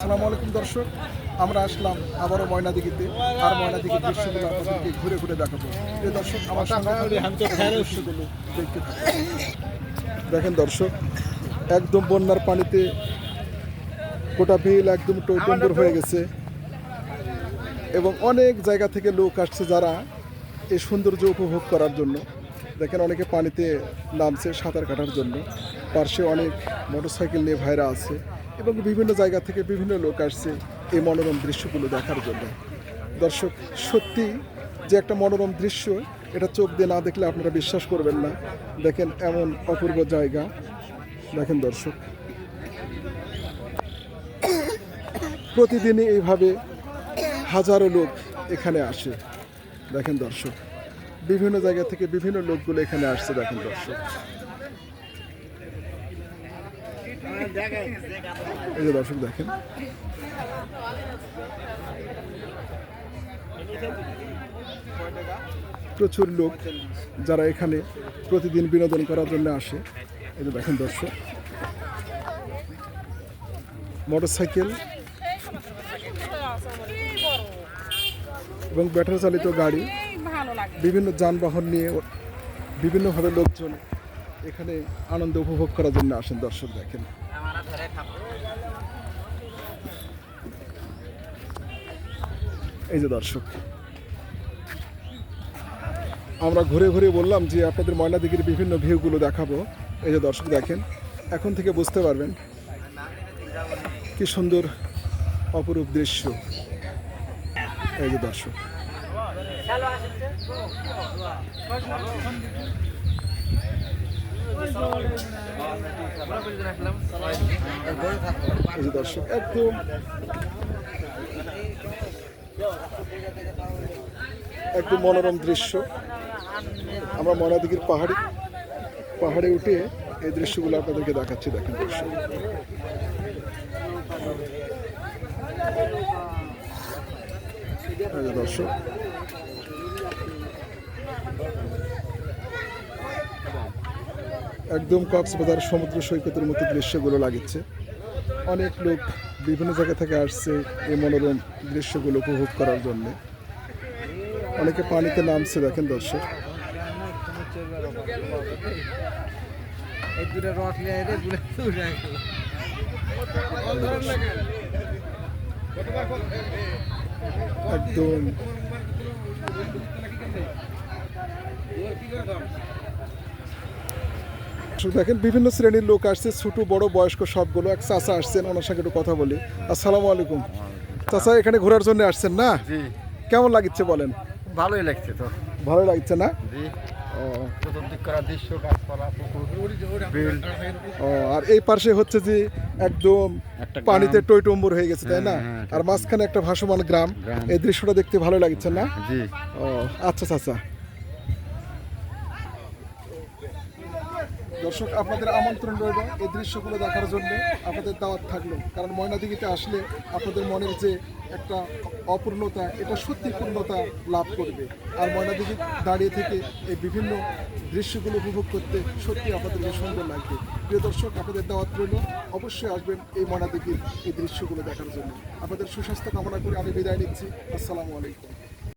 আসসালামু আলাইকুম দর্শক, আমরা আসলাম আবারও ময়নাদিঘিতে, আর ময়নাদিঘির দৃশ্যগুলো আপনাদেরকে ঘুরে ঘুরে দেখাবো। এই দর্শক, আমার দৃশ্যগুলো দেখতে দেখেন দর্শক, একদম বন্যার পানিতে গোটা বিল একদম টইটম্বর হয়ে গেছে। এবং অনেক জায়গা থেকে লোক আসছে যারা এই সৌন্দর্য উপভোগ করার জন্য। দেখেন অনেকে পানিতে নামছে সাঁতার কাটার জন্য। পার্শ্বে অনেক মোটরসাইকেল নিয়ে ভাইরা আছে। এবং বিভিন্ন জায়গা থেকে বিভিন্ন লোক আসছে এই মনোরম দৃশ্যগুলো দেখার জন্য। দর্শক, সত্যি যে একটা মনোরম দৃশ্য, এটা চোখ দিয়ে না দেখলে আপনারা বিশ্বাস করবেন না। দেখেন এমন অপূর্ব জায়গা। দেখেন দর্শক। প্রতিদিনই এইভাবে হাজারো লোক এখানে আসে। দেখেন দর্শক। বিভিন্ন জায়গা থেকে বিভিন্ন লোকগুলো এখানে আসছে। দেখেন দর্শক। এই যে দর্শক দেখেন। প্রচুর লোক যারা এখানে প্রতিদিন বিনোদন করার জন্য আসে। এই যে দেখেন দর্শক। মোটরসাইকেল এবং ব্যাটারি চালিত গাড়ি বিভিন্ন যানবাহন নিয়ে বিভিন্নভাবে লোকজন এখানে আনন্দ উপভোগ করার জন্য আসেন দর্শক দেখেন। এই যে দর্শক, আমরা ঘুরে ঘুরে বললাম যে আপনাদের ময়নাদিঘির বিভিন্ন ভিউগুলো দেখাবো। এই যে দর্শক দেখেন, এখন থেকে বুঝতে পারবেন কি সুন্দর অপরূপ দৃশ্য। এই যে দর্শক একদম মনোরম দৃশ্য। আমরা ময়নাদিঘির পাহাড়ি, পাহাড়ে উঠে এই দৃশ্যগুলো আপনাদেরকে দেখাচ্ছি, দেখেন এই দর্শক একদম কক্সবাজার সমুদ্র সৈকতের মতো দৃশ্যগুলো লাগছে অনেক লোক বিভিন্ন জায়গা থেকে আসছে এই মনোরম দৃশ্যগুলো উপভোগ করার জন্য। অনেকে পানিতে নামছে, দেখেন দর্শক। একদম। দেখেন বিভিন্ন শ্রেণির লোক আসছে ছোট বড় বয়স্ক সবগুলো। এক চাচা আসছেন ওনার সঙ্গে একটু কথা বলি। আসসালামু আলাইকুম। চাচা এখানে ঘোরার জন্য আসছেন না? কেমন লাগছে বলেন? ভালোই লাগছে তো। ভালো লাগছে না? ও, আর এই পাশে হচ্ছে যে একদম পানিতে টইটম্বর হয়ে গেছে তাই না? হ্যাঁ, হ্যাঁ, আর মাঝখানে একটা ভাসমান গ্রাম। এই দৃশ্যটা দেখতে ভালো লাগছে না? ও আচ্ছা চাচা। দর্শক, আপনাদের আমন্ত্রণ রইল এই দৃশ্যগুলো দেখার জন্য আপনাদের দাওয়াত থাকল। কারণ ময়নাদিঘিতে আসলে আপনাদের মনের যে একটা অপূর্ণতা, এটা সত্যি পূর্ণতা লাভ করবে। আর ময়নাদিঘি দাঁড়িয়ে থেকে এই বিভিন্ন দৃশ্যগুলো উপভোগ করতে সত্যি আপনাদেরকে সুন্দর লাগবে। প্রিয় দর্শক, আপনাদের দাওয়াত রইল, অবশ্যই আসবেন এই ময়নাদিঘির এই দৃশ্যগুলো দেখার জন্য। আপনাদের সুস্বাস্থ্য কামনা করে আমি বিদায় নিচ্ছি। আসসালামু আলাইকুম।